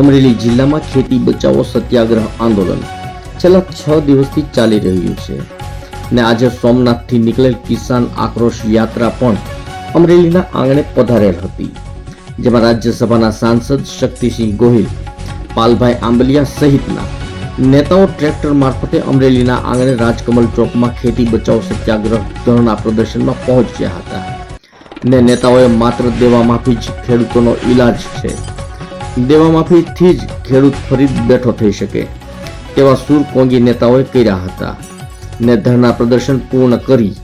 અમરેલી જિલ્લામાં ખેતી બચાવો સત્યાગ્રહ આંદોલન છેલ્લા છ દિવસથી ચાલી રહ્યું છે ને આજે સોમનાથથી નીકળેલ કિસાન આક્રોશ યાત્રા પણ અમરેલીના આંગણે પધારેલ હતી, જેમાં રાજ્યસભાના સાંસદ શક્તિસિંહ ગોહિલ, પાલભાઈ આંબલિયા સહિતના નેતાઓ ટ્રેક્ટર મારફતે અમરેલીના આંગણે રાજકમલ ચોકમાં ખેતી બચાવ સત્યાગ્રહ ધરણા પ્રદર્શનમાં પહોંચ્યા હતા. ને નેતાઓએ માત્ર દેવા માફી જ ખેડૂતોનો ઈલાજ છે. દેવા માફીથી જ ખેડૂત ફરી બેઠો થઈ શકે તેવા સૂર કોંગી નેતાઓએ કર્યા હતા. ને ધરના પ્રદર્શન પૂર્ણ કરી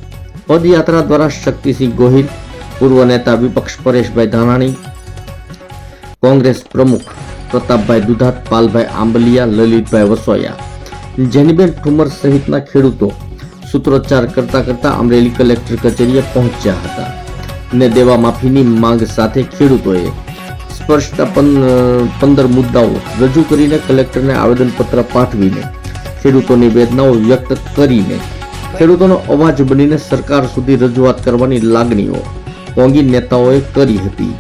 પદયાત્રા દ્વારા શક્તિસિંહ ગોહિલ, પૂર્વ નેતા વિપક્ષ પરેશભાઈ ધાનાણી, કોંગ્રેસ પ્રમુખ પ્રતાપભાઈ દુધાત, પાલભાઈ આંબલિયા, લલિતભાઈ વસોયા જેનીબેન ઠુમર સહિતના ખેડૂતો સૂત્રોચ્ચાર કરતા કરતા અમરેલી કલેક્ટર કચેરીએ પહોંચ્યા હતા. ને દેવા માફીની માંગ સાથે ખેડૂતોએ સ્પર્શતા પંદર મુદ્દાઓ રજૂ કરીને કલેક્ટરને આવેદનપત્ર પાઠવીને, ખેડૂતોની વેદનાઓ વ્યક્ત કરીને, ખેડૂતોનો અવાજ બનીને સરકાર સુધી રજૂઆત કરવાની લાગણીઓ કોંગી નેતાઓએ કરી હતી.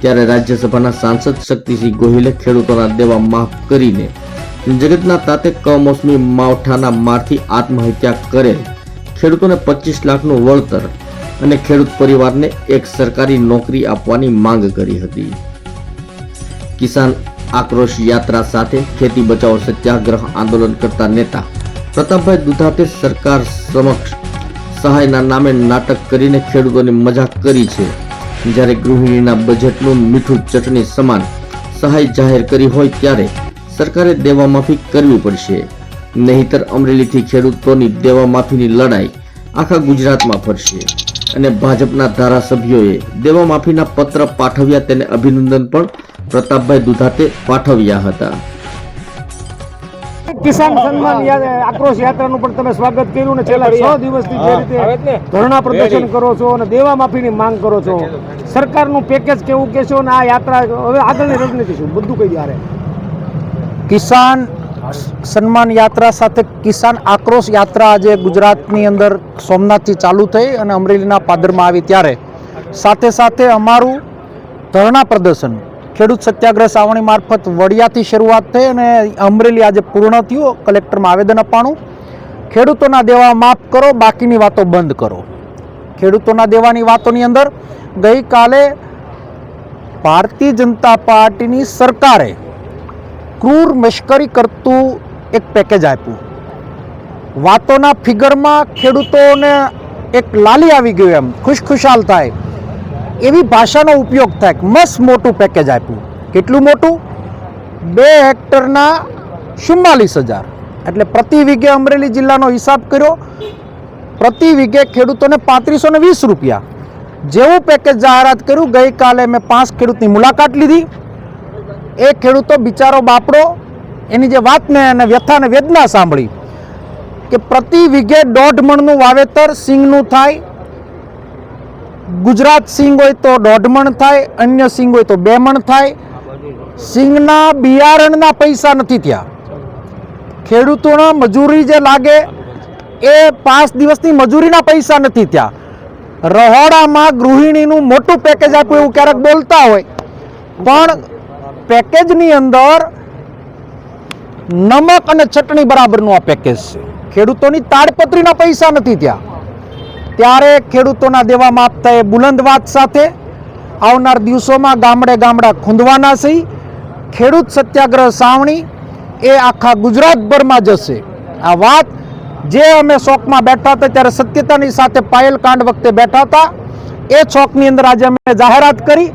ત્યારે રાજ્યસભાના સાંસદ શક્તિસિંહ ગોહિલે ખેડૂતોના દેવા માફ કરીને, જગતના તાતે કમોસમી માવઠાના મારથી આત્મહત્યા કરેલ ખેડૂતોને પચીસ લાખનું વળતર અને ખેડૂત પરિવારને એક સરકારી નોકરી આપવાની માંગ કરી હતી. કિસાન આક્રોશ યાત્રા સાથે ખેતી બચાવો સત્યાગ્રહ આંદોલન કરતા નેતા પ્રતાપભાઈ દુધાતે સરકાર સમક્ષ સહાયના નામે નાટક કરીને ખેડૂતોની મજાક કરી છે. જ્યારે ગૃહિણીના બજેટનું મીઠું ચટણી સમાન સહાય જાહેર કરી હોય ત્યારે સરકારે દેવા માફી કરવી પડશે. નહીતર અમરેલીથી ખેડૂતોની દેવા માફીની લડાઈ આખા ગુજરાતમાં ફરશે. અને ભાજપના ધારાસભ્યોએ દેવા માફીના પત્ર પાઠવ્યા તેને અભિનંદન પણ પ્રતાપભાઈ દુધાતે પાઠવ્યા હતા. કિસાન સન્માન આક્રોશ યાત્રાનું પણ તમે સ્વાગત કર્યું ને છેલ્લા છ દિવસથી જે રીતે ધરણા પ્રદર્શન કરો છો અને દેવા માફીની માંગ કરો છો. સરકારનું પેકેજ કેવું કહેશો ને આ યાત્રા હવે આગળની રણનીતિ શું? બધું કહી ત્યારે કિસાન સન્માન યાત્રા સાથે કિસાન આક્રોશ યાત્રા આજે ગુજરાતની અંદર સોમનાથથી ચાલુ થઈ અને અમરેલીના પાદરમાં આવી ત્યારે. સાથે સાથે અમારું ધરણા પ્રદર્શન ખેડૂત સત્યાગ્રહ સાવણી મારફત વડિયાથી શરૂઆત થઈ અને અમરેલી આજે પૂર્ણ થયું. કલેક્ટરમાં આવેદન અપાણું. ખેડૂતોના દેવા માફ કરો, બાકીની વાતો બંધ કરો. ખેડૂતોના દેવાની વાતોની અંદર ગઈકાલે ભારતીય જનતા પાર્ટીની સરકારે ક્રૂર મશ્કરી કરતું એક પેકેજ આપ્યું. વાતોના ફિગરમાં ખેડૂતોને એક લાલી આવી ગયું એમ. ખુશખુશાલ થાય. એવી ભાષાનો ઉપયોગ થાય મસ્ત મોટું પેકેજ આપ્યું. કેટલું મોટું? બે હેક્ટરના ચુમ્માલીસ હજાર. એટલે પ્રતિ વીઘે અમરેલી જિલ્લાનો હિસાબ કર્યો. પ્રતિ વીઘે ખેડૂતોને પાંત્રીસો ને વીસ રૂપિયા. જેવું પેકેજ જાહેરાત કર્યું, ગઈકાલે મેં પાંચ ખેડૂતની મુલાકાત લીધી. એ ખેડૂતો બિચારો બાપડો, એની જે વાતને અને વ્યથાને વેદના સાંભળી કે પ્રતિ વીઘે દોઢ મણનું વાવેતર સિંગનું થાય ગુજરાત સિંગ હોય તો દોઢ મણ થાય, અન્ય સિંગ હોય તો બે મણ થાય. સિંગના બિયારણના પૈસા નથી ત્યાં ખેડૂતોના મજૂરી જે લાગે, એ પાંચ દિવસની મજૂરીના પૈસા નથી ત્યાં રહોડામાં ગૃહિણીનું મોટું પેકેજ આપ્યું એવું ક્યારેક બોલતા હોય. પણ પેકેજની અંદર નમક અને ચટણી બરાબરનું આ પેકેજ છે. ખેડૂતોની તાડપત્રીના પૈસા નથી ત્યાં ત્યારે ખેડૂતોના દેવા થાય એ બુલંદ વાત સાથે આવનાર દિવસોમાં ગામડે ગામડા ખૂંદવાના છે. ખેડૂત સત્યાગ્રહ સાવણી એ આખા ગુજરાતભરમાં જશે. આ વાત જે અમે શોકમાં બેઠા હતા ત્યારે સત્યતાની સાથે પાયલ કાંડ વખતે બેઠા હતા. એ શોકની અંદર આજે અમે જાહેરાત કરી.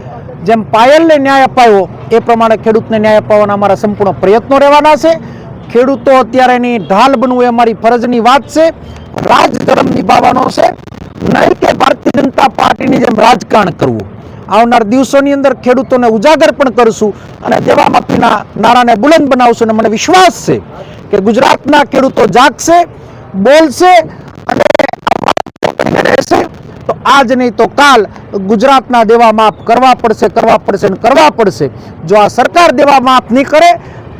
જેમ પાયલને ન્યાય અપાયો, એ પ્રમાણે ખેડૂતને ન્યાય અપાવવાના અમારા સંપૂર્ણ પ્રયત્નો રહેવાના છે. ખેડૂતો અત્યારે એની ઢાલ બનવું એ અમારી ફરજની વાત છે. રાજધર્મ નિભાવવાનો છે. નહીં કે ભારતીય જનતા પાર્ટીની જેમ રાજકારણ કરવું. આવનાર દિવસોની અંદર ખેડૂતોને ઉજાગર પણ કરશું અને દેવા માફીના નારાને બુલંદ બનાવશું અને મને વિશ્વાસ છે કે ગુજરાતના ખેડૂતો જાગશે, બોલશે અને રહેશે. તો આજ નહીં તો કાલ ગુજરાતના દેવા માફ કરવા પડશે કરવા પડશે અને કરવા પડશે. જો આ સરકાર દેવા માફ નહીં કરે,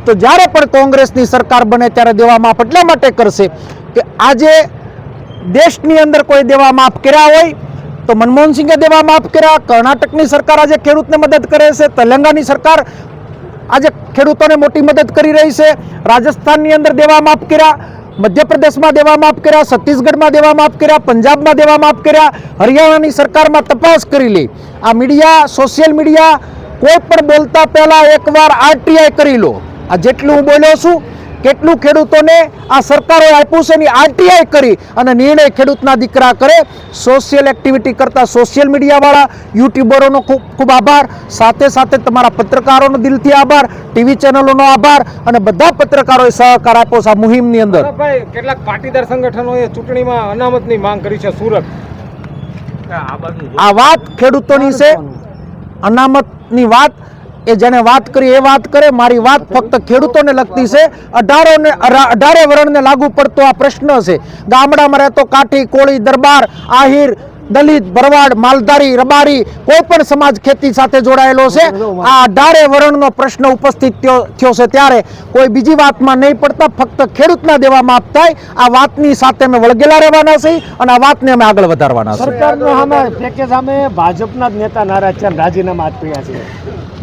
તો જ્યારે પણ કોંગ્રેસની સરકાર બને ત્યારે દેવા માફ એટલા માટે કરશે કે આજે દેશની અંદર કોઈ દેવા માફ કર્યા હોય, તો મનમોહનસિંહે દેવા માફ કર્યા. કર્ણાટકની સરકાર આજે ખેડૂતને મદદ કરે છે. તેલંગાની સરકાર આજે ખેડૂતોને મોટી મદદ કરી રહી છે. રાજસ્થાનની અંદર દેવા માફ કર્યા. મધ્યપ્રદેશમાં દેવા માફ કર્યા. છત્તીસગઢમાં દેવા માફ કર્યા. પંજાબમાં દેવા માફ કર્યા. હરિયાણાની સરકારમાં તપાસ કરી લી. આ મીડિયા, સોશિયલ મીડિયા કોઈ પણ બોલતા પહેલાં એકવાર આરટીઆઈ કરી લો. આ જેટલું હું બોલ્યો છું કેટલું ખેડૂતોને આ સરકારોએ આપ્યું છે એની આરટીઆઈ કરી અને નિર્ણય ખેડૂતના દીકરા કરે. સોશિયલ એક્ટિવિટી કરતા સોશિયલ મીડિયાવાળા યુટ્યુબરોનો ખૂબ ખૂબ આભાર. સાથે સાથે તમારા પત્રકારોનો દિલથી આભાર ટીવી ચેનલોનો આભાર અને બધા પત્રકારોએ સહકાર આપ્યો છે આ મુહિમની અંદર. કેટલાક પાટીદાર સંગઠનોએ ચૂંટણીમાં અનામતની માંગ કરી છે સુરત. આ વાત ખેડૂતોની છે. અનામતની વાત એ જેને વાત કરી, એ વાત કરે, મારી વાત ફક્ત ખેડૂતોને લગતી છે, અઢારોને અઢારે વરણને લાગુ પડતો આ પ્રશ્ન છે. ગામડામાં રહેતો કાઠી, કોળી, દરબાર, આહિર, દલિત, ભરવાડ, માલધારી, રબારી, કોઈ પણ સમાજ ખેતી સાથે જોડાયેલો છે, આ અઢારે વર્ણનો પ્રશ્ન ઉપસ્થિત થયો છે ત્યારે કોઈ બીજી વાતમાં નહીં પડતા, ફક્ત ખેડૂતના દેવા માફ થાય આ વાતની સાથે અમે વળગેલા રહેવાના છીએ અને આ વાતને અમે આગળ વધારવાના છીએ. સરકારનો સામે, પેકેજ અમે ભાજપના જ નેતા નારાજ છે રાજીનામા આપ્યા છે.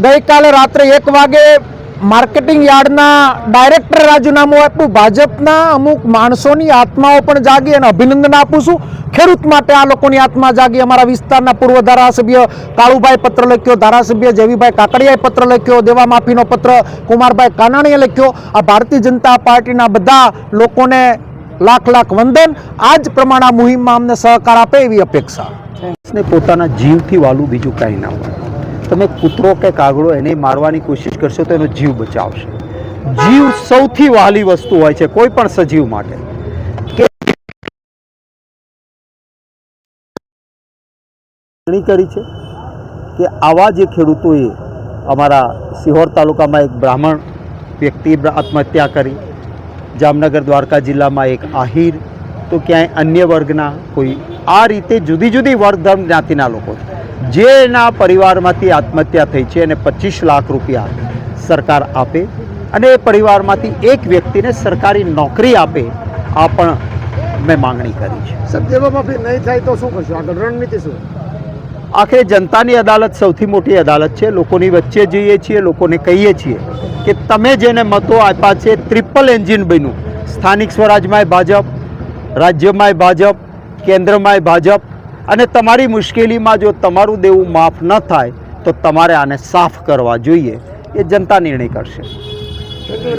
ગઈકાલે રાત્રે એક વાગે માર્કેટિંગ યાર્ડના ડાયરેક્ટર રાજીનામું આપ્યું. ભાજપના અમુક માણસોની આત્માઓ પણ જાગી અને અભિનંદન આપું છું. ખેડૂત માટે આ લોકોની આત્મા જાગી. અમારા વિસ્તારના પૂર્વ ધારાસભ્ય કાળુભાઈ પત્ર લખ્યો, ધારાસભ્ય જેવીભાઈ કાકડિયાએ પત્ર લખ્યો, દેવા માફીનો પત્ર કુમારભાઈ કાનાણીએ લખ્યો. આ ભારતીય જનતા પાર્ટીના બધા લોકોને લાખ લાખ વંદન. આ જ પ્રમાણે આ મુહિમમાં અમને સહકાર આપે એવી અપેક્ષા. પોતાના જીવથી વાલું બીજું કાંઈ ના હોય. તમે કૂતરો કે કાગડો એને મારવાની કોશિશ કરશો તો એનો જીવ બચાવશે. જીવ સૌથી વહાલી વસ્તુ હોય છે કોઈ પણ સજીવ માટે. કે કરી છે કે આવા જે ખેડૂતોએ અમારા સિહોર તાલુકામાં એક બ્રાહ્મણ વ્યક્તિ આત્મહત્યા કરી, જામનગર દ્વારકા જિલ્લામાં એક આહિર, તો ક્યાંય અન્ય વર્ગના કોઈ આ રીતે જુદી જુદી વર્ગ ધર્મ જ્ઞાતિના લોકો જે જેના પરિવારમાંથી આત્મહત્યા થઈ છે અને પચીસ લાખ રૂપિયા સરકાર આપે અને એ પરિવારમાંથી એક વ્યક્તિને સરકારી નોકરી આપે આ પણ મેં માંગણી કરી છે. નહીં થાય તો શું કરશો? આગળ રણનીતિ શું? આખરે જનતાની અદાલત સૌથી મોટી અદાલત છે. લોકોની વચ્ચે જઈએ છીએ લોકોને કહીએ છીએ કે તમે જેને મતો આપ્યા છે ટ્રિપલ એન્જિન બન્યું. સ્થાનિક સ્વરાજમાંય ભાજપ રાજ્યમાંય ભાજપ કેન્દ્રમાંય ભાજપ અને તમારી મુશ્કેલીમાં જો તમારું દેવું માફ ન થાય, તો તમારે આને સાફ કરવા જોઈએ. એ જનતા નિર્ણય કરશે.